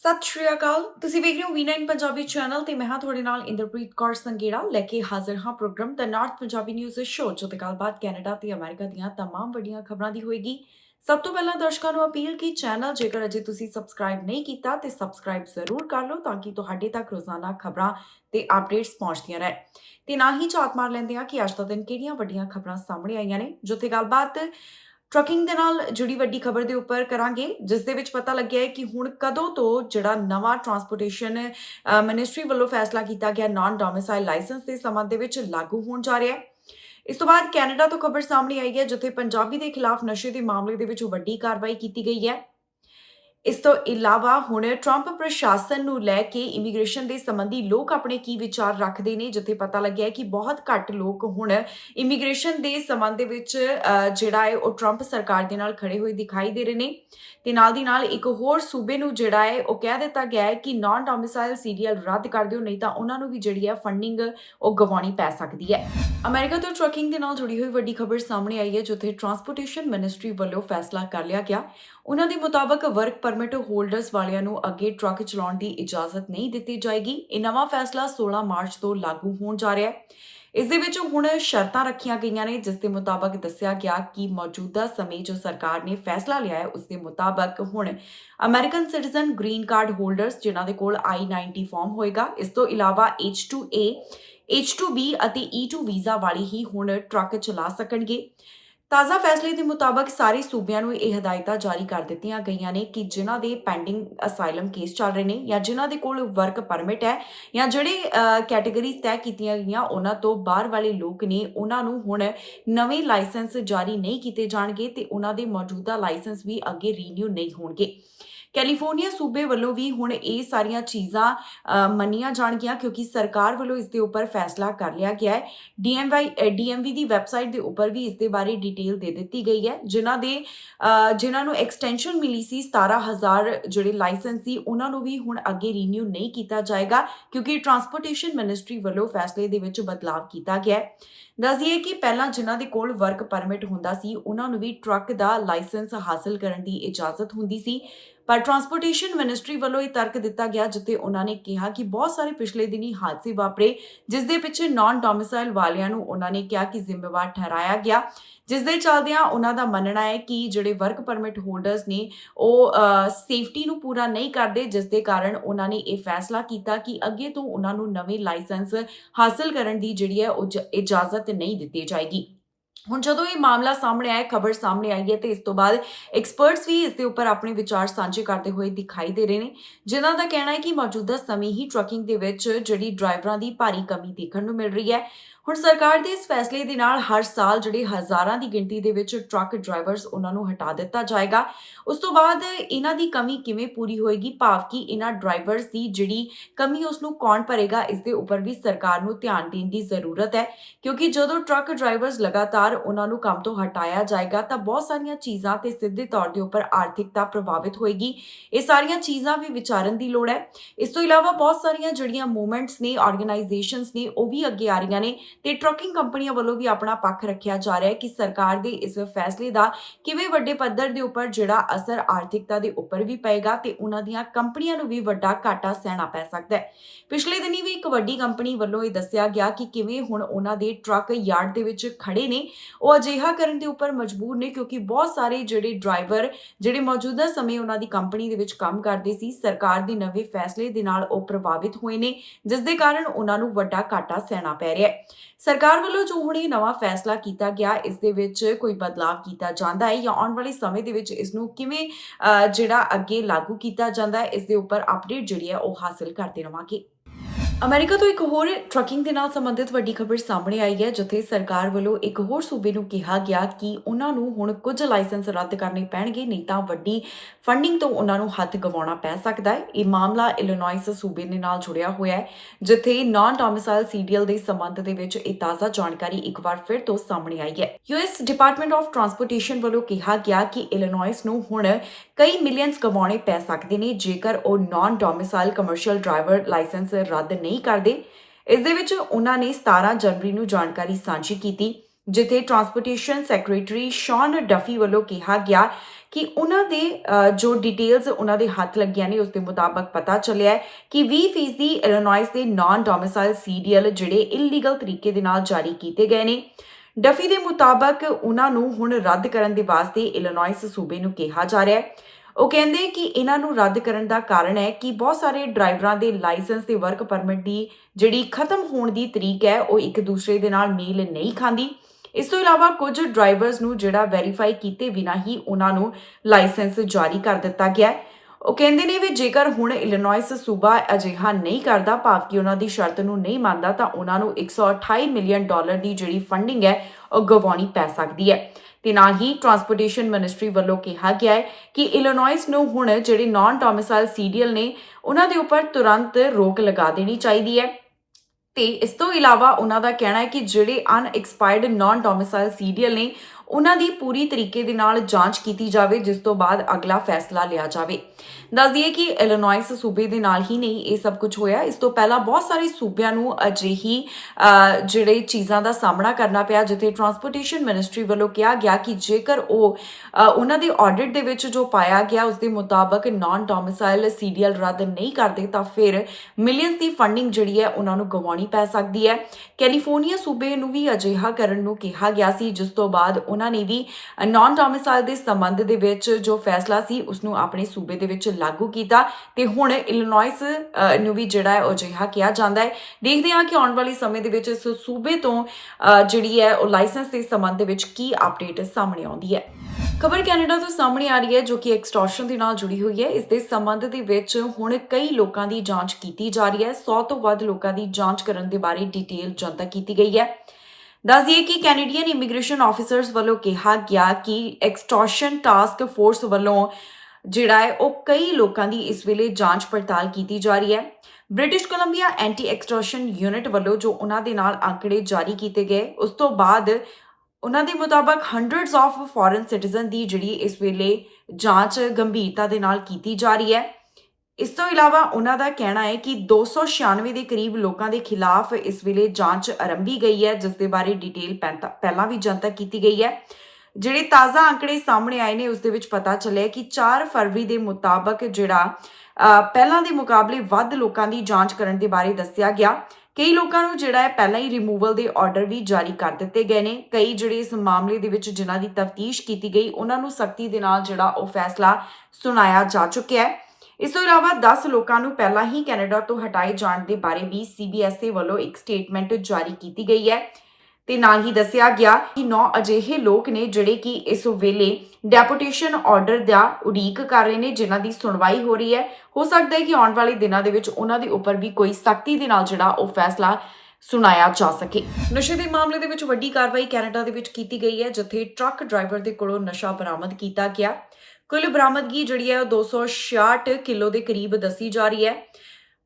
ਸਤਿ ਸ਼੍ਰੀ ਅਕਾਲ ਤੁਸੀਂ ਵੇਖ ਰਹੇ ਹੋ V9 ਪੰਜਾਬੀ ਚੈਨਲ ਤੇ ਮੈਂ ਹਾਂ ਤੁਹਾਡੇ ਨਾਲ ਇੰਦਰਪ੍ਰੀਤ ਕੌਰ ਸੰਗੇੜਾ ਲੈ ਕੇ ਹਾਜ਼ਰ ਹਾਂ ਪ੍ਰੋਗਰਾਮ ਦਾ ਨਾਰਥ ਪੰਜਾਬੀ ਨਿਊਜ਼ ਸ਼ੋਅ ਜੋ ਤੇ ਗੱਲਬਾਤ ਕੈਨੇਡਾ ਤੇ ਅਮਰੀਕਾ ਦੀਆਂ तमाम ਵੱਡੀਆਂ ਖਬਰਾਂ ਦੀ ਹੋਏਗੀ ਸਭ ਤੋਂ ਪਹਿਲਾਂ ਦਰਸ਼ਕਾਂ ਨੂੰ ਅਪੀਲ ਕਿ ਚੈਨਲ ਜੇਕਰ ਅਜੇ ਤੁਸੀਂ ਸਬਸਕ੍ਰਾਈਬ ਨਹੀਂ ਕੀਤਾ ਤੇ ਸਬਸਕ੍ਰਾਈਬ ਜ਼ਰੂਰ ਕਰ ਲਓ ਤਾਂ ਕਿ ਤੁਹਾਡੇ ਤੱਕ ਰੋਜ਼ਾਨਾ ਖਬਰਾਂ ਤੇ ਅਪਡੇਟਸ ਪਹੁੰਚਦੀਆਂ ਰਹਿਣ ਤੇ ਨਾਲ ਹੀ ਝਾਤ ਮਾਰ ਲੈਂਦੇ ਹਾਂ ਕਿ ਅੱਜ ਦਾ ਦਿਨ ਕਿਹੜੀਆਂ ਵੱਡੀਆਂ ਖਬਰਾਂ ਸਾਹਮਣੇ ਆਈਆਂ ਨੇ ਜੋ ਤੇ ਗੱਲਬਾਤ ਟਰੱਕਿੰਗ ਦੇ ਨਾਲ ਜੁੜੀ ਵੱਡੀ ਖਬਰ ਦੇ ਉੱਪਰ ਕਰਾਂਗੇ, ਜਿਸ ਦੇ ਵਿੱਚ ਪਤਾ ਲੱਗਿਆ ਹੈ ਕਿ ਹੁਣ ਕਦੋਂ ਤੋਂ ਜਿਹੜਾ ਨਵਾਂ ਟਰਾਂਸਪੋਰਟੇਸ਼ਨ ਮਿਨਿਸਟਰੀ ਵੱਲੋਂ ਫੈਸਲਾ ਕੀਤਾ ਗਿਆ ਨਾਨ ਡੋਮਿਸਾਈਲ ਲਾਇਸੈਂਸ ਦੇ ਸੰਬੰਧ ਦੇ ਵਿੱਚ ਲਾਗੂ ਹੋਣ ਜਾ ਰਿਹਾ ਹੈ। ਇਸ ਤੋਂ ਬਾਅਦ ਕੈਨੇਡਾ ਤੋਂ ਖਬਰ ਸਾਹਮਣੇ ਆਈ ਹੈ, ਜਿੱਥੇ ਪੰਜਾਬੀ ਦੇ ਖਿਲਾਫ ਨਸ਼ੇ ਦੇ ਮਾਮਲੇ ਦੇ ਵਿੱਚ ਵੱਡੀ ਕਾਰਵਾਈ ਕੀਤੀ ਗਈ ਹੈ। ਇਸ ਤੋਂ ਇਲਾਵਾ ਹੁਣ ਟਰੰਪ ਪ੍ਰਸ਼ਾਸਨ ਨੂੰ ਲੈ ਕੇ ਇਮੀਗ੍ਰੇਸ਼ਨ ਦੇ ਸੰਬੰਧੀ ਲੋਕ ਆਪਣੇ ਕੀ ਵਿਚਾਰ ਰੱਖਦੇ ਨੇ, ਜਿੱਥੇ ਪਤਾ ਲੱਗਿਆ ਕਿ ਬਹੁਤ ਘੱਟ ਲੋਕ ਹੁਣ ਇਮੀਗ੍ਰੇਸ਼ਨ ਦੇ ਸੰਬੰਧ ਦੇ ਵਿੱਚ ਜਿਹੜਾ ਹੈ ਉਹ ਟਰੰਪ ਸਰਕਾਰ ਦੇ ਨਾਲ ਖੜੇ ਹੋਏ ਦਿਖਾਈ ਦੇ ਰਹੇ ਨੇ। ਤੇ ਨਾਲ ਦੀ ਨਾਲ ਇੱਕ ਹੋਰ ਸੂਬੇ ਨੂੰ ਜਿਹੜਾ ਹੈ ਉਹ ਕਹਿ ਦਿੱਤਾ ਗਿਆ ਹੈ ਕਿ ਨਾਨ ਡੋਮਿਸਾਈਲ ਸੀਰੀਅਲ ਰੱਦ ਕਰ ਦਿਓ, ਨਹੀਂ ਤਾਂ ਉਹਨਾਂ ਨੂੰ ਵੀ ਜਿਹੜੀ ਹੈ ਫੰਡਿੰਗ ਉਹ ਗਵਾਉਣੀ ਪੈ ਸਕਦੀ ਹੈ। ਅਮਰੀਕਾ ਤੋਂ ਟਰੱਕਿੰਗ ਦੇ ਨਾਲ ਜੁੜੀ ਹੋਈ ਵੱਡੀ ਖਬਰ ਸਾਹਮਣੇ ਆਈ ਹੈ, ਜਿੱਥੇ ਟਰਾਂਸਪੋਰਟੇਸ਼ਨ ਮਿਨਿਸਟਰੀ ਵੱਲੋਂ ਫੈਸਲਾ ਕਰ ਲਿਆ ਗਿਆ। ਉਹਨਾਂ ਦੇ ਮੁਤਾਬਕ ਵਰਕ ਪਰਮਿਟ ਹੋਲਡਰਸ ਵਾਲਿਆਂ ਨੂੰ ਅੱਗੇ ਟਰੱਕ ਚਲਾਉਣ ਦੀ ਇਜਾਜ਼ਤ ਨਹੀਂ ਦਿੱਤੀ ਜਾਏਗੀ। ਇਹ ਨਵਾਂ ਫੈਸਲਾ 16 ਮਾਰਚ ਤੋਂ ਲਾਗੂ ਹੋਣ ਜਾ ਰਿਹਾ ਹੈ। ਇਸ ਦੇ ਵਿੱਚ ਹੁਣ ਸ਼ਰਤਾਂ ਰੱਖੀਆਂ ਗਈਆਂ ਨੇ, ਜਿਸ ਦੇ ਮੁਤਾਬਕ ਦੱਸਿਆ ਗਿਆ ਕਿ ਮੌਜੂਦਾ ਸਮੇਂ ਜੋ ਸਰਕਾਰ ਨੇ ਫੈਸਲਾ ਲਿਆ ਹੈ, ਉਸ ਦੇ ਮੁਤਾਬਕ ਹੁਣ American citizen green card holders ਜਿਨ੍ਹਾਂ ਦੇ ਕੋਲ I-90 ਫਾਰਮ ਹੋਏਗਾ, ਇਸ ਤੋਂ ਇਲਾਵਾ H2A H2B ਅਤੇ E2 ਵੀਜ਼ਾ ਵਾਲੇ ਹੀ ਹੁਣ ਟਰੱਕ ਚਲਾ ਸਕਣਗੇ। ਤਾਜ਼ਾ ਫੈਸਲੇ ਦੇ ਮੁਤਾਬਕ ਸਾਰੇ ਸੂਬਿਆਂ ਨੂੰ ਇਹ ਹਦਾਇਤਾਂ ਜਾਰੀ ਕਰ ਦਿੱਤੀਆਂ ਗਈਆਂ ਨੇ ਕਿ ਜਿਨ੍ਹਾਂ ਦੇ ਪੈਂਡਿੰਗ ਅਸਾਈਲਮ ਕੇਸ ਚੱਲ ਰਹੇ ਨੇ ਜਾਂ ਜਿਨ੍ਹਾਂ ਦੇ ਕੋਲ ਵਰਕ ਪਰਮਿਟ ਹੈ ਜਾਂ ਜਿਹੜੇ ਕੈਟਾਗਰੀਜ਼ ਤੈਅ ਕੀਤੀਆਂ ਗਈਆਂ ਉਹਨਾਂ ਤੋਂ ਬਾਹਰ ਵਾਲੇ ਲੋਕ ਨੇ, ਉਹਨਾਂ ਨੂੰ ਹੁਣ ਨਵੇਂ ਲਾਇਸੈਂਸ ਜਾਰੀ ਨਹੀਂ ਕੀਤੇ ਜਾਣਗੇ ਤੇ ਉਹਨਾਂ ਦੇ ਮੌਜੂਦਾ ਲਾਇਸੈਂਸ ਵੀ ਅੱਗੇ ਰੀਨਿਊ ਨਹੀਂ ਹੋਣਗੇ। ਕੈਲੀਫੋਰਨੀਆ ਸੂਬੇ ਵੱਲੋਂ ਵੀ ਹੁਣ ਇਹ ਸਾਰੀਆਂ ਚੀਜ਼ਾਂ ਮੰਨੀਆਂ ਜਾਣਗੀਆਂ ਕਿਉਂਕਿ ਸਰਕਾਰ ਵੱਲੋਂ ਇਸ ਦੇ ਉੱਪਰ ਫੈਸਲਾ ਕਰ ਲਿਆ ਗਿਆ ਹੈ। ਡੀਐਮਵਾਈ ਡੀਐਮਵੀ ਦੀ ਵੈਬਸਾਈਟ ਦੇ ਉੱਪਰ ਵੀ ਇਸ ਦੇ ਬਾਰੇ ਡਿਟੇਲ ਦੇ ਦਿੱਤੀ ਗਈ ਹੈ ਜਿਨ੍ਹਾਂ ਦੇ ਅ, ਜਿਨ੍ਹਾਂ ਨੂੰ ਐਕਸਟੈਂਸ਼ਨ ਮਿਲੀ ਸੀ 17000 ਜਿਹੜੇ ਲਾਇਸੈਂਸ ਸੀ ਉਹਨਾਂ ਨੂੰ ਵੀ ਹੁਣ ਅੱਗੇ ਰੀਨਿਊ ਨਹੀਂ ਕੀਤਾ ਜਾਏਗਾ ਕਿਉਂਕਿ ਟਰਾਂਸਪੋਰਟੇਸ਼ਨ ਮਿਨਿਸਟਰੀ ਵੱਲੋਂ ਫੈਸਲੇ ਦੇ ਵਿੱਚ ਬਦਲਾਅ ਕੀਤਾ ਗਿਆ ਹੈ। ਦੱਸਦੀਏ ਕਿ ਪਹਿਲਾਂ ਜਿਨ੍ਹਾਂ ਦੇ ਕੋਲ ਵਰਕ ਪਰਮਿਟ ਹੁੰਦਾ ਸੀ ਉਹਨਾਂ ਨੂੰ ਵੀ ਟਰੱਕ ਦਾ ਲਾਇਸੈਂਸ ਹਾਸਲ ਕਰਨ ਦੀ ਇਜਾਜ਼ਤ ਹੁੰਦੀ ਸੀ। ਪਰ ਟਰਾਂਸਪੋਰਟੇਸ਼ਨ ਮਿਨਿਸਟਰੀ ਵੱਲੋਂ ਇਹ ਤਰਕ ਦਿੱਤਾ ਗਿਆ, ਜਿੱਥੇ ਉਹਨਾਂ ਨੇ ਕਿਹਾ ਕਿ ਬਹੁਤ ਸਾਰੇ ਪਿਛਲੇ ਦਿਨੀ ਹਾਦਸੇ ਵਾਪਰੇ ਜਿਸ ਦੇ ਪਿੱਛੇ ਨਾਨ ਡੋਮਿਸਾਈਲ ਵਾਲਿਆਂ ਨੂੰ ਉਹਨਾਂ ਨੇ ਕਿਹਾ ਕਿ ਜ਼ਿੰਮੇਵਾਰ ਠਹਿਰਾਇਆ ਗਿਆ। ਜਿਸ ਦੇ ਚੱਲਦਿਆਂ ਉਹਨਾਂ ਦਾ ਮੰਨਣਾ ਹੈ ਕਿ ਜਿਹੜੇ ਵਰਕ ਪਰਮਿਟ ਹੋਲਡਰਸ ਨੇ, ਉਹ ਸੇਫਟੀ ਨੂੰ ਪੂਰਾ ਨਹੀਂ ਕਰਦੇ ਜਿਸ ਦੇ ਕਾਰਨ ਉਹਨਾਂ ਨੇ ਇਹ ਫੈਸਲਾ ਕੀਤਾ ਕਿ ਅੱਗੇ ਤੋਂ ਉਹਨਾਂ ਨੂੰ ਨਵੇਂ ਲਾਇਸੈਂਸ ਹਾਸਲ ਕਰਨ ਦੀ ਜਿਹੜੀ ਹੈ, ਉਹ ਜ- ਇਜਾਜ਼ਤ ਨਹੀਂ ਦਿੱਤੀ ਜਾਏਗੀ। ਹੁਣ ਜਦੋਂ ਇਹ ਮਾਮਲਾ ਸਾਹਮਣੇ ਆਇਆ, ਖਬਰ ਸਾਹਮਣੇ ਆਈ ਹੈ, ਤੇ ਇਸ ਤੋਂ ਬਾਅਦ ਐਕਸਪਰਟਸ ਵੀ ਇਸ ਦੇ ਉੱਪਰ ਆਪਣੇ ਵਿਚਾਰ ਸਾਂਝੇ ਕਰਦੇ ਹੋਏ ਦਿਖਾਈ ਦੇ ਰਹੇ ਨੇ, ਜਿਨ੍ਹਾਂ ਦਾ ਕਹਿਣਾ ਹੈ ਕਿ ਮੌਜੂਦਾ ਸਮੇਂ ਹੀ ਟਰੱਕਿੰਗ ਦੇ ਵਿੱਚ ਜਿਹੜੀ ਡਰਾਈਵਰਾਂ ਦੀ ਭਾਰੀ ਕਮੀ ਦੇਖਣ ਨੂੰ ਮਿਲ ਰਹੀ ਹੈ। ਹੁਣ ਸਰਕਾਰ ਦੇ ਇਸ ਫੈਸਲੇ ਦੇ ਨਾਲ ਹਰ ਸਾਲ ਜਿਹੜੇ ਹਜ਼ਾਰਾਂ ਦੀ ਗਿਣਤੀ ਦੇ ਵਿੱਚ ਟਰੱਕ ਡਰਾਈਵਰਸ ਉਹਨਾਂ ਨੂੰ ਹਟਾ ਦਿੱਤਾ ਜਾਏਗਾ। ਉਸ ਤੋਂ ਬਾਅਦ ਇਹਨਾਂ ਦੀ ਕਮੀ ਕਿਵੇਂ ਪੂਰੀ ਹੋਏਗੀ? ਭਾਵ ਕਿ ਇਹਨਾਂ ਡਰਾਈਵਰਸ ਦੀ ਜਿਹੜੀ ਕਮੀ ਉਸ ਨੂੰ ਕੌਣ ਭਰੇਗਾ? ਇਸ ਦੇ ਉੱਪਰ ਵੀ ਸਰਕਾਰ ਨੂੰ ਧਿਆਨ ਦੇਣ ਦੀ ਜ਼ਰੂਰਤ ਹੈ। ਕਿਉਂਕਿ ਜਦੋਂ ਟਰੱਕ ਡਰਾਈਵਰਸ ਲਗਾਤਾਰ ਉਹਨਾਂ ਨੂੰ ਕੰਮ ਤੋਂ ਹਟਾਇਆ ਜਾਏਗਾ, ਤਾਂ ਬਹੁਤ ਸਾਰੀਆਂ ਚੀਜ਼ਾਂ ਤੇ ਸਿੱਧੇ ਤੌਰ ਦੇ ਉੱਪਰ ਆਰਥਿਕਤਾ ਪ੍ਰਭਾਵਿਤ ਹੋਏਗੀ। ਇਹ ਸਾਰੀਆਂ ਚੀਜ਼ਾਂ ਵੀ ਵਿਚਾਰਨ ਦੀ ਲੋੜ ਹੈ। ਇਸ ਤੋਂ ਇਲਾਵਾ ਬਹੁਤ ਸਾਰੀਆਂ ਜਿਹੜੀਆਂ ਮੂਵਮੈਂਟਸ ਨੇ, ਆਰਗੇਨਾਈਜੇਸ਼ਨਸ ਨੇ, ਉਹ ਵੀ ਅੱਗੇ ਆ ਰਹੀਆਂ ਨੇ। ਤੇ ਟਰੱਕਿੰਗ ਕੰਪਨੀਆਂ ਵੱਲੋਂ ਵੀ ਆਪਣਾ ਪੱਖ ਰੱਖਿਆ ਜਾ ਰਿਹਾ ਹੈ ਕਿ ਸਰਕਾਰ ਦੇ ਇਸ ਫੈਸਲੇ ਦਾ ਕਿਵੇਂ ਵੱਡੇ ਪੱਧਰ ਦੇ ਉੱਪਰ ਜਿਹੜਾ ਅਸਰ ਆਰਥਿਕਤਾ ਦੇ ਉੱਪਰ ਵੀ ਪਏਗਾ ਤੇ ਉਹਨਾਂ ਦੀਆਂ ਕੰਪਨੀਆਂ ਨੂੰ ਵੀ ਵੱਡਾ ਘਾਟਾ ਸਹਿਣਾ ਪੈ ਸਕਦਾ ਹੈ। ਪਿਛਲੇ ਦਿਨੀ ਵੀ ਇੱਕ ਵੱਡੀ ਕੰਪਨੀ ਵੱਲੋਂ ਇਹ ਦੱਸਿਆ ਗਿਆ ਕਿ ਕਿਵੇਂ ਹੁਣ ਉਹਨਾਂ ਦੇ ਟਰੱਕ ਯਾਰਡ ਦੇ ਵਿੱਚ ਖੜੇ ਨੇ, ਉਹ ਅਜਿਹਾ ਕਰਨ ਦੇ ਉੱਪਰ ਮਜਬੂਰ ਨੇ ਕਿਉਂਕਿ ਬਹੁਤ ਸਾਰੇ ਜਿਹੜੇ ਡਰਾਈਵਰ ਜਿਹੜੇ ਮੌਜੂਦਾ ਸਮੇਂ ਉਹਨਾਂ ਦੀ ਕੰਪਨੀ ਦੇ ਵਿੱਚ ਕੰਮ ਕਰਦੇ ਸੀ, ਸਰਕਾਰ ਦੇ ਨਵੇਂ ਫੈਸਲੇ ਦੇ ਨਾਲ ਉਹ ਪ੍ਰਭਾਵਿਤ ਹੋਏ ਨੇ, ਜਿਸ ਦੇ ਕਾਰਨ ਉਹਨਾਂ ਨੂੰ ਵੱਡਾ ਘਾਟਾ ਸਹਿਣਾ ਪੈ ਰਿਹਾ ਹੈ। ਸਰਕਾਰ ਵੱਲੋਂ ਜੋ ਹੁਣ ਇਹ ਨਵਾਂ ਫੈਸਲਾ ਕੀਤਾ ਗਿਆ, ਇਸ ਦੇ ਵਿੱਚ ਕੋਈ ਬਦਲਾਅ ਕੀਤਾ ਜਾਂਦਾ ਹੈ ਜਾਂ ਆਉਣ ਵਾਲੇ ਸਮੇਂ ਦੇ ਵਿੱਚ ਇਸ ਨੂੰ ਕਿਵੇਂ ਜਿਹੜਾ ਅੱਗੇ ਲਾਗੂ ਕੀਤਾ ਜਾਂਦਾ ਹੈ, ਇਸ ਦੇ ਉੱਪਰ ਅਪਡੇਟ ਜਿਹੜੀ ਹੈ ਉਹ ਹਾਸਲ ਕਰਦੇ ਰਵਾਂਗੇ। ਅਮਰੀਕਾ ਤੋਂ ਇੱਕ ਹੋਰ ਟਰੱਕਿੰਗ ਦੇ ਨਾਲ ਸੰਬੰਧਿਤ ਵੱਡੀ ਖਬਰ ਸਾਹਮਣੇ ਆਈ ਹੈ, ਜਿੱਥੇ ਸਰਕਾਰ ਵੱਲੋਂ ਇੱਕ ਹੋਰ ਸੂਬੇ ਨੂੰ ਕਿਹਾ ਗਿਆ ਕਿ ਉਹਨਾਂ ਨੂੰ ਹੁਣ ਕੁਝ ਲਾਇਸੈਂਸ ਰੱਦ ਕਰਨੇ ਪੈਣਗੇ, ਨਹੀਂ ਤਾਂ ਵੱਡੀ ਫੰਡਿੰਗ ਤੋਂ ਉਹਨਾਂ ਨੂੰ ਹੱਥ ਗਵਾਉਣਾ ਪੈ ਸਕਦਾ ਹੈ। ਇਹ ਮਾਮਲਾ ਇਲੀਨੋਇਸ ਸੂਬੇ ਦੇ ਨਾਲ ਜੁੜਿਆ ਹੋਇਆ ਹੈ, ਜਿੱਥੇ ਨਾਨ ਡੋਮਿਸਾਈਲ ਸੀਡੀਐਲ ਦੇ ਸੰਬੰਧ ਦੇ ਵਿੱਚ ਇਹ ਤਾਜ਼ਾ ਜਾਣਕਾਰੀ ਇੱਕ ਵਾਰ ਫਿਰ ਤੋਂ ਸਾਹਮਣੇ ਆਈ ਹੈ। ਯੂਐਸ ਡਿਪਾਰਟਮੈਂਟ ਆਫ ਟਰਾਂਸਪੋਰਟੇਸ਼ਨ ਵੱਲੋਂ ਕਿਹਾ ਗਿਆ ਕਿ ਇਲੀਨੋਇਸ ਨੂੰ ਹੁਣ ਕਈ ਮਿਲੀਅਨਸ ਗਵਾਉਣੇ ਪੈ ਸਕਦੇ ਨੇ ਜੇਕਰ ਉਹ non domicile commercial driver licence ਰੱਦ ਨਹੀਂ ਕਰਦੇ। ਇਸ ਦੇ ਵਿੱਚ ਉਹਨਾਂ ਨੇ 17 ਜਨਵਰੀ ਨੂੰ ਜਾਣਕਾਰੀ ਸਾਂਝੀ ਕੀਤੀ, ਜਿੱਥੇ ਟਰਾਂਸਪੋਰਟੇਸ਼ਨ ਸੈਕਟਰੀ ਸ਼ੌਨ ਡਫੀ ਵੱਲੋਂ ਕਿਹਾ ਗਿਆ ਕਿ ਉਹਨਾਂ ਦੇ ਜੋ ਡਿਟੇਲਸ ਉਹਨਾਂ ਦੇ ਹੱਥ ਲੱਗੀਆਂ ਨੇ, ਉਸ ਦੇ ਮੁਤਾਬਕ ਪਤਾ ਚੱਲਿਆ ਹੈ ਕਿ 20% ਦੀ ਇਲੀਨੋਇਸ ਦੇ ਨਾਨ ਡੋਮਿਸਾਈਲ ਸੀਡੀਐਲ ਜਿਹੜੇ ਇਲੀਗਲ ਤਰੀਕੇ ਦੇ ਨਾਲ ਜਾਰੀ ਕੀਤੇ ਗਏ ਨੇ। ਡਫੀ ਦੇ ਮੁਤਾਬਕ ਉਹਨਾਂ ਨੂੰ ਹੁਣ ਰੱਦ ਕਰਨ ਦੇ ਵਾਸਤੇ ਇਲੀਨੋਇਸ ਸੂਬੇ ਨੂੰ ਕਿਹਾ ਜਾ ਰਿਹਾ ਹੈ। ਉਹ ਕਹਿੰਦੇ ਕਿ ਇਹਨਾਂ ਨੂੰ ਰੱਦ ਕਰਨ ਦਾ ਕਾਰਨ ਹੈ ਕਿ ਬਹੁਤ ਸਾਰੇ ਡਰਾਈਵਰਾਂ ਦੇ ਲਾਇਸੈਂਸ ਤੇ ਵਰਕ ਪਰਮਿਟ ਦੀ ਜਿਹੜੀ ਖਤਮ ਹੋਣ ਦੀ ਤਰੀਕ ਹੈ, ਉਹ ਇੱਕ ਦੂਸਰੇ ਦੇ ਨਾਲ ਮੇਲ ਨਹੀਂ ਖਾਂਦੀ। ਇਸ ਤੋਂ ਇਲਾਵਾ ਕੁਝ ਡਰਾਈਵਰਸ ਨੂੰ ਜਿਹੜਾ ਵੈਰੀਫਾਈ ਕੀਤੇ ਬਿਨਾਂ ਹੀ ਉਹਨਾਂ ਨੂੰ ਲਾਇਸੈਂਸ ਜਾਰੀ ਕਰ ਦਿੱਤਾ ਗਿਆ ਹੈ। ਉਹ ਕਹਿੰਦੇ ਨੇ ਵੀ ਜੇਕਰ ਹੁਣ ਇਲੀਨੋਇਸ ਸੂਬਾ ਅਜਿਹਾ ਨਹੀਂ ਕਰਦਾ, ਭਾਵ ਕਿ ਉਹਨਾਂ ਦੀ ਸ਼ਰਤ ਨੂੰ ਨਹੀਂ ਮੰਨਦਾ, ਤਾਂ ਉਹਨਾਂ ਨੂੰ 128 ਮਿਲੀਅਨ ਡਾਲਰ ਦੀ ਜਿਹੜੀ ਫੰਡਿੰਗ ਹੈ, ਉਹ ਗਵਾਉਣੀ ਪੈ ਸਕਦੀ ਹੈ। ਤੇ ਨਾਲ ਹੀ ਟਰਾਂਸਪੋਰਟੇਸ਼ਨ ਮਿਨਿਸਟਰੀ ਵੱਲੋਂ ਕਿਹਾ ਗਿਆ ਹੈ ਕਿ ਇਲੀਨੋਇਸ ਨੂੰ ਹੁਣ ਜਿਹੜੇ ਨਾਨ ਡੋਮਿਸਾਈਲ ਸੀਡੀਐਲ ਨੇ, ਉਹਨਾਂ ਦੇ ਉੱਪਰ ਤੁਰੰਤ ਰੋਕ ਲਗਾ ਦੇਣੀ ਚਾਹੀਦੀ ਹੈ। ਤੇ ਇਸ ਤੋਂ ਇਲਾਵਾ ਉਹਨਾਂ ਦਾ ਕਹਿਣਾ ਹੈ ਕਿ ਜਿਹੜੇ ਅਨਐਕਸਪਾਇਰਡ ਨਾਨ ਡੋਮਿਸਾਈਲ ਸੀਡੀਐਲ ਨੇ ਉਹਨਾਂ ਦੀ ਪੂਰੀ ਤਰੀਕੇ ਦੇ ਨਾਲ ਜਾਂਚ ਕੀਤੀ ਜਾਵੇ, ਜਿਸ ਤੋਂ ਬਾਅਦ ਅਗਲਾ ਫੈਸਲਾ ਲਿਆ ਜਾਵੇ। ਦੱਸ ਦਈਏ ਕਿ ਇਲੀਨੋਇਸ ਸੂਬੇ ਦੇ ਨਾਲ ਹੀ ਨਹੀਂ ਇਹ ਸਭ ਕੁਝ ਹੋਇਆ। ਇਸ ਤੋਂ ਪਹਿਲਾਂ ਬਹੁਤ ਸਾਰੇ ਸੂਬਿਆਂ ਨੂੰ ਅਜਿਹੀ ਜਿਹੜੇ ਚੀਜ਼ਾਂ ਦਾ ਸਾਹਮਣਾ ਕਰਨਾ ਪਿਆ, ਜਿੱਥੇ ਟਰਾਂਸਪੋਰਟੇਸ਼ਨ ਮਿਨਿਸਟਰੀ ਵੱਲੋਂ ਕਿਹਾ ਗਿਆ ਕਿ ਜੇਕਰ ਉਹ ਉਹਨਾਂ ਦੇ ਆਡਿਟ ਦੇ ਵਿੱਚ ਜੋ ਪਾਇਆ ਗਿਆ, ਉਸ ਦੇ ਮੁਤਾਬਕ ਨਾਨ ਡੋਮਿਸਾਈਲ ਸੀਡੀਐਲ ਰੱਦ ਨਹੀਂ ਕਰਦੇ, ਤਾਂ ਫਿਰ ਮਿਲੀਅਨਸ ਦੀ ਫੰਡਿੰਗ ਜਿਹੜੀ ਹੈ ਉਹਨਾਂ ਨੂੰ ਗਵਾਉਣੀ ਪੈ ਸਕਦੀ ਹੈ। ਕੈਲੀਫੋਰਨੀਆ ਸੂਬੇ ਨੂੰ ਵੀ ਅਜਿਹਾ ਕਰਨ ਨੂੰ ਕਿਹਾ ਗਿਆ ਸੀ, ਜਿਸ ਤੋਂ ਬਾਅਦ ਉਹਨਾਂ ਨੇ ਵੀ ਨਾਨ ਡੋਮਿਸਾਈਲ ਦੇ ਸੰਬੰਧ ਦੇ ਵਿੱਚ ਜੋ ਫੈਸਲਾ ਸੀ ਉਸ ਨੂੰ ਆਪਣੇ ਸੂਬੇ ਦੇ ਵਿੱਚ ਲਾਗੂ ਕੀਤਾ ਤੇ ਹੁਣ ਇਲੀਨੋਇਸ ਨੂੰ ਵੀ ਜਿਹੜਾ ਹੈ ਉਹ ਅਜਿਹਾ ਕਿਹਾ ਜਾਂਦਾ ਹੈ। ਦੇਖਦੇ ਹਾਂ ਕਿ ਆਉਣ ਵਾਲੇ ਸਮੇਂ ਦੇ ਵਿੱਚ ਇਸ ਸੂਬੇ ਤੋਂ ਜਿਹੜੀ ਹੈ ਉਹ ਲਾਇਸੈਂਸ ਦੇ ਸੰਬੰਧ ਦੇ ਵਿੱਚ ਕੀ ਅਪਡੇਟ ਸਾਹਮਣੇ ਆਉਂਦੀ ਹੈ। ਖਬਰ ਕੈਨੇਡਾ ਤੋਂ ਸਾਹਮਣੇ ਆ ਰਹੀ ਹੈ, ਜੋ ਕਿ ਐਕਸਟੋਰਸ਼ਨ ਦੇ ਨਾਲ ਜੁੜੀ ਹੋਈ ਹੈ। ਇਸ ਦੇ ਸੰਬੰਧ ਦੇ ਵਿੱਚ ਹੁਣ ਕਈ ਲੋਕਾਂ ਦੀ ਜਾਂਚ ਕੀਤੀ ਜਾ ਰਹੀ ਹੈ। 100 ਤੋਂ ਵੱਧ ਲੋਕਾਂ ਦੀ ਜਾਂਚ ਕਰਨ ਦੇ ਬਾਰੇ ਡਿਟੇਲ ਜਨਤਕ ਕੀਤੀ ਗਈ ਹੈ। ਦੱਸ ਦਈਏ ਕਿ ਕੈਨੇਡੀਅਨ ਇਮੀਗ੍ਰੇਸ਼ਨ ਆਫੀਸਰਸ ਵੱਲੋਂ ਕਿਹਾ ਗਿਆ ਕਿ ਐਕਸਟੋਰਸ਼ਨ ਟਾਸਕ ਫੋਰਸ ਵੱਲੋਂ ਜਿਹੜਾ ਹੈ, ਉਹ ਕਈ ਲੋਕਾਂ ਦੀ ਇਸ ਵੇਲੇ ਜਾਂਚ ਪੜਤਾਲ ਕੀਤੀ ਜਾ ਰਹੀ ਹੈ। British Columbia anti extortion unit ਵੱਲੋਂ ਜੋ ਉਹਨਾਂ ਦੇ ਨਾਲ ਅੰਕੜੇ ਜਾਰੀ ਕੀਤੇ ਗਏ, ਉਸ ਤੋਂ ਬਾਅਦ ਉਹਨਾਂ ਦੇ ਮੁਤਾਬਕ ਹੰਡਰਡਸ ਆਫ ਫੋਰਨ ਸਿਟੀਜ਼ਨ ਦੀ ਜਿਹੜੀ ਇਸ ਵੇਲੇ ਜਾਂਚ ਗੰਭੀਰਤਾ ਦੇ ਨਾਲ ਕੀਤੀ ਜਾ ਰਹੀ ਹੈ। ਇਸ ਤੋਂ ਇਲਾਵਾ ਉਹਨਾਂ ਦਾ ਕਹਿਣਾ ਹੈ ਕਿ 296 ਦੇ ਕਰੀਬ ਲੋਕਾਂ ਦੇ ਖਿਲਾਫ ਇਸ ਵੇਲੇ ਜਾਂਚ ਆਰੰਭੀ ਗਈ ਹੈ, ਜਿਸ ਦੇ ਬਾਰੇ ਡਿਟੇਲ ਪੈਂਤਾ- ਪਹਿਲਾਂ ਵੀ ਜਨਤਕ ਕੀਤੀ ਗਈ ਹੈ। ਜਿਹੜੇ ਤਾਜ਼ਾ ਅੰਕੜੇ ਸਾਹਮਣੇ ਆਏ ਨੇ, ਉਸ ਦੇ ਵਿੱਚ ਪਤਾ ਚੱਲਿਆ ਕਿ 4 ਫਰਵਰੀ ਦੇ ਮੁਤਾਬਕ ਜਿਹੜਾ ਪਹਿਲਾਂ ਦੇ ਮੁਕਾਬਲੇ ਵੱਧ ਲੋਕਾਂ ਦੀ ਜਾਂਚ ਕਰਨ ਦੇ ਬਾਰੇ ਦੱਸਿਆ ਗਿਆ। ਕਈ ਲੋਕਾਂ ਨੂੰ ਜਿਹੜਾ ਹੈ, ਪਹਿਲਾਂ ਹੀ ਰਿਮੂਵਲ ਦੇ ਆਰਡਰ ਵੀ ਜਾਰੀ ਕਰ ਦਿੱਤੇ ਗਏ ਨੇ। ਕਈ ਜਿਹੜੇ ਇਸ ਮਾਮਲੇ ਦੇ ਵਿੱਚ ਜਿਨ੍ਹਾਂ ਦੀ ਤਫਤੀਸ਼ ਕੀਤੀ ਗਈ, ਉਹਨਾਂ ਨੂੰ ਸਖਤੀ ਦੇ ਨਾਲ ਜਿਹੜਾ ਉਹ ਫੈਸਲਾ ਸੁਣਾਇਆ ਜਾ ਚੁੱਕਿਆ ਹੈ। ਇਸ ਤੋਂ ਇਲਾਵਾ 10 ਲੋਕਾਂ ਨੂੰ ਪਹਿਲਾਂ ਹੀ ਕੈਨੇਡਾ ਤੋਂ ਹਟਾਏ ਜਾਣ ਦੇ ਬਾਰੇ ਵੀ ਸੀਬੀਐਸਏ ਵੱਲੋਂ ਇੱਕ ਸਟੇਟਮੈਂਟ ਜਾਰੀ ਕੀਤੀ ਗਈ ਹੈ। ਤੇ ਨਾਲ ਹੀ ਦੱਸਿਆ ਗਿਆ ਕਿ 9 ਅਜਿਹੇ ਲੋਕ ਨੇ ਜਿਹੜੇ ਕਿ ਇਸ ਵੇਲੇ ਡੈਪੂਟੇਸ਼ਨ ਆਰਡਰ ਦਾ ਉਡੀਕ ਕਰ ਰਹੇ ਨੇ, ਜਿਨ੍ਹਾਂ ਦੀ ਸੁਣਵਾਈ ਹੋ ਰਹੀ ਹੈ। ਹੋ ਸਕਦਾ ਹੈ ਕਿ ਆਉਣ ਵਾਲੇ ਦਿਨਾਂ ਦੇ ਵਿੱਚ ਉਹਨਾਂ ਦੇ ਉੱਪਰ ਵੀ ਕੋਈ ਸਖਤੀ ਦੇ ਨਾਲ ਜਿਹੜਾ ਉਹ ਫੈਸਲਾ ਸੁਣਾਇਆ ਜਾ ਸਕੇ। ਨਸ਼ੇ ਦੇ ਮਾਮਲੇ ਦੇ ਵਿੱਚ ਵੱਡੀ ਕਾਰਵਾਈ ਕੈਨੇਡਾ ਦੇ ਵਿੱਚ ਕੀਤੀ ਗਈ ਹੈ, ਜਿੱਥੇ ਟਰੱਕ ਡਰਾਈਵਰ ਦੇ ਕੋਲੋਂ ਨਸ਼ਾ ਬਰਾਮਦ ਕੀਤਾ ਗਿਆ। ਕੁੱਲ ਬਰਾਮਦਗੀ ਜਿਹੜੀ ਹੈ ਉਹ 266 ਕਿਲੋ ਦੇ ਕਰੀਬ ਦੱਸੀ ਜਾ ਰਹੀ ਹੈ।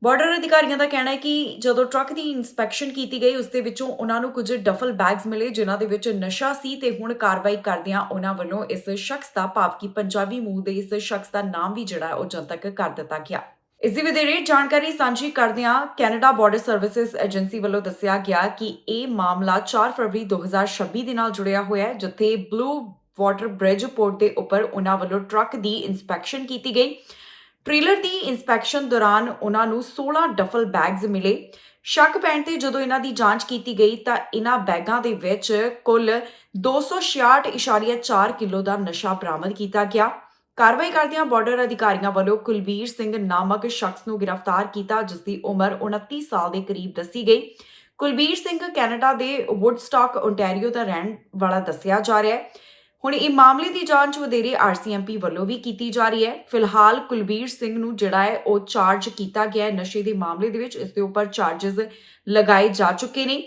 ਬਾਰਡਰ ਅਧਿਕਾਰੀਆਂ ਦਾ ਕਹਿਣਾ ਹੈ ਕਿ ਜਦੋਂ ਟਰੱਕ ਦੀ ਇਨਸਪੈਕਸ਼ਨ ਕੀਤੀ ਗਈ, ਉਸ ਦੇ ਵਿੱਚੋਂ ਉਹਨਾਂ ਨੂੰ ਕੁਝ ਡਫਲ ਬੈਗਸ ਮਿਲੇ, ਜਿਨ੍ਹਾਂ ਦੇ ਵਿੱਚ ਨਸ਼ਾ ਸੀ ਤੇ ਹੁਣ ਕਾਰਵਾਈ ਕਰਦਿਆਂ ਉਹਨਾਂ ਵੱਲੋਂ ਇਸ ਸ਼ਖਸ ਦਾ ਭਾਵ ਕਿ ਪੰਜਾਬੀ ਮੂਲ ਦੇ ਇਸ ਸ਼ਖਸ ਦਾ ਨਾਮ ਵੀ ਜਿਹੜਾ ਹੈ ਉਹ ਜਨਤਕ ਕਰ ਦਿੱਤਾ ਗਿਆ। ਇਸ ਦੀ ਵਧੇਰੇ ਜਾਣਕਾਰੀ ਸਾਂਝੀ ਕਰਦਿਆਂ ਕੈਨੇਡਾ ਬਾਰਡਰ ਸਰਵਿਸਿਜ਼ ਏਜੰਸੀ ਵੱਲੋਂ ਦੱਸਿਆ ਗਿਆ ਕਿ ਇਹ ਮਾਮਲਾ 4 ਫਰਵਰੀ 2026 ਦੇ ਨਾਲ ਜੁੜਿਆ ਹੋਇਆ ਹੈ, ਜਿੱਥੇ ਬਲੂ ਵਾਟਰ ਬ੍ਰਿਜ ਪੋਰਟ ਦੇ ਉੱਪਰ ਉਹਨਾਂ ਵੱਲੋਂ ਟਰੱਕ ਦੀ ਇਨਸਪੈਕਸ਼ਨ ਕੀਤੀ ਗਈ। ਟ੍ਰੇਲਰ ਦੀ ਇਨਸਪੈਕਸ਼ਨ ਦੌਰਾਨ ਉਹਨਾਂ ਨੂੰ 16 ਡਫਲ ਬੈਗਸ ਮਿਲੇ। ਸ਼ੱਕ ਪੈਣ ਤੇ ਜਦੋਂ ਇਹਨਾਂ ਦੀ ਜਾਂਚ ਕੀਤੀ ਗਈ ਤਾਂ ਇਹਨਾਂ ਬੈਗਾਂ ਦੇ ਵਿੱਚ ਕੁੱਲ 266.4 ਕਿਲੋ ਦਾ ਨਸ਼ਾ ਬਰਾਮਦ ਕੀਤਾ ਗਿਆ। ਕਾਰਵਾਈ ਕਰਦਿਆਂ ਬਾਰਡਰ ਅਧਿਕਾਰੀਆਂ ਵੱਲੋਂ ਕੁਲਬੀਰ ਸਿੰਘ ਨਾਮਕ ਸ਼ਖਸ ਨੂੰ ਗ੍ਰਿਫਤਾਰ ਕੀਤਾ, ਜਿਸ ਦੀ ਉਮਰ 29 ਸਾਲ ਦੇ ਕਰੀਬ ਦੱਸੀ ਗਈ। ਕੁਲਬੀਰ ਸਿੰਘ ਕੈਨੇਡਾ ਦੇ ਵੁੱਡਸਟਾਕ ਓਨਟਾਰੀਓ ਦਾ ਰਹਿਣ ਵਾਲਾ ਦੱਸਿਆ ਜਾ ਰਿਹਾ ਹੈ। ਹੁਣ ਇਹ ਮਾਮਲੇ ਦੀ ਜਾਂਚ ਵਧੇਰੇ ਆਰਸੀਐਮਪੀ ਵੱਲੋਂ ਵੀ ਕੀਤੀ ਜਾ ਰਹੀ ਹੈ। ਫਿਲਹਾਲ ਕੁਲਬੀਰ ਸਿੰਘ ਨੂੰ ਜਿਹੜਾ ਹੈ, ਉਹ ਚਾਰਜ ਕੀਤਾ ਗਿਆ ਹੈ ਨਸ਼ੇ ਦੇ ਮਾਮਲੇ ਦੇ ਵਿੱਚ, ਇਸ ਦੇ ਉੱਪਰ ਚਾਰजेस ਲਗਾਏ ਜਾ ਚੁੱਕੇ ਨੇ।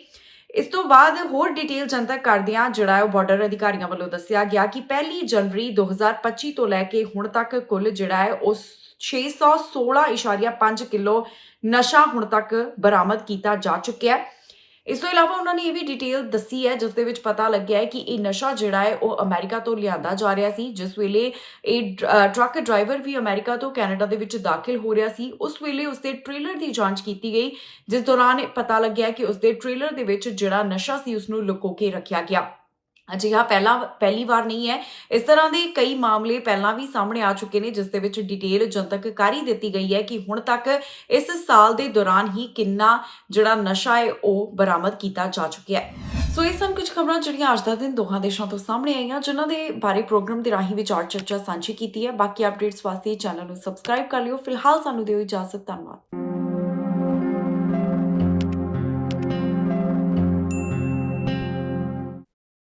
ਇਸ ਤੋਂ ਬਾਅਦ ਹੋਰ ਡਿਟੇਲ ਜਨਤਕ ਕਰਦਿਆਂ ਜਿਹੜਾ ਹੈ ਉਹ ਬਾਰਡਰ ਅਧਿਕਾਰੀਆਂ ਵੱਲੋਂ ਦੱਸਿਆ ਗਿਆ ਕਿ ਪਹਿਲੀ ਜਨਵਰੀ 2025 ਤੋਂ ਲੈ ਕੇ ਹੁਣ ਤੱਕ ਕੁੱਲ ਜਿਹੜਾ ਹੈ ਉਹ 616.5 ਕਿਲੋ ਨਸ਼ਾ ਹੁਣ ਤੱਕ ਬਰਾਮਦ ਕੀਤਾ ਜਾ ਚੁੱਕਿਆ ਹੈ। ਇਸ ਤੋਂ ਇਲਾਵਾ ਉਹਨਾਂ ਨੇ ਇਹ ਵੀ ਡਿਟੇਲ ਦੱਸੀ ਹੈ, ਜਿਸ ਦੇ ਵਿੱਚ ਪਤਾ ਲੱਗਿਆ ਹੈ ਕਿ ਇਹ ਨਸ਼ਾ ਜਿਹੜਾ ਹੈ, ਉਹ ਅਮਰੀਕਾ ਤੋਂ ਲਿਆਂਦਾ ਜਾ ਰਿਹਾ ਸੀ। ਜਿਸ ਵੇਲੇ ਇਹ ਡ- ਟਰੱਕ ਡਰਾਈਵਰ ਵੀ ਅਮਰੀਕਾ ਤੋਂ ਕੈਨੇਡਾ ਦੇ ਵਿੱਚ ਦਾਖਲ ਹੋ ਰਿਹਾ ਸੀ, ਉਸ ਵੇਲੇ ਉਸਦੇ ਟ੍ਰੇਲਰ ਦੀ ਜਾਂਚ ਕੀਤੀ ਗਈ, ਜਿਸ ਦੌਰਾਨ ਪਤਾ ਲੱਗਿਆ ਕਿ ਉਸਦੇ ਟ੍ਰੇਲਰ ਦੇ ਵਿੱਚ ਜਿਹੜਾ ਨਸ਼ਾ ਸੀ ਉਸ ਨੂੰ ਲੁਕੋ ਕੇ ਰੱਖਿਆ ਗਿਆ। ਅਜਿਹਾ ਪਹਿਲਾ, ਪਹਿਲੀ ਵਾਰ ਨਹੀਂ ਹੈ। ਇਸ ਤਰ੍ਹਾਂ ਦੇ ਕਈ ਮਾਮਲੇ ਪਹਿਲਾਂ ਵੀ ਸਾਹਮਣੇ ਆ ਚੁੱਕੇ ਨੇ, ਜਿਸ ਦੇ ਵਿੱਚ ਡਿਟੇਲ ਜਨਤਕ ਕਰ ਹੀ ਦਿੱਤੀ ਗਈ ਹੈ ਕਿ ਹੁਣ ਤੱਕ ਇਸ ਸਾਲ ਦੇ ਦੌਰਾਨ ਹੀ ਕਿੰਨਾ ਜਿਹੜਾ ਨਸ਼ਾ ਹੈ, ਉਹ ਬਰਾਮਦ ਕੀਤਾ ਜਾ ਚੁੱਕਿਆ ਹੈ। ਸੋ ਇਹ ਸਨ ਕੁਝ ਖਬਰਾਂ ਜਿਹੜੀਆਂ ਅੱਜ ਦਾ ਦਿਨ ਦੋਹਾਂ ਦੇਸ਼ਾਂ ਤੋਂ ਸਾਹਮਣੇ ਆਈਆਂ, ਜਿਨ੍ਹਾਂ ਦੇ ਬਾਰੇ ਪ੍ਰੋਗਰਾਮ ਦੇ ਰਾਹੀਂ ਵਿਚਾਰ ਚਰਚਾ ਸਾਂਝੀ ਕੀਤੀ ਹੈ। ਬਾਕੀ ਅਪਡੇਟਸ ਵਾਸਤੇ ਚੈਨਲ ਨੂੰ ਸਬਸਕ੍ਰਾਈਬ ਕਰ ਲਿਓ। ਫਿਲਹਾਲ ਸਾਨੂੰ ਦਿਓ ਇਜਾਜ਼ਤ। ਧੰਨਵਾਦ।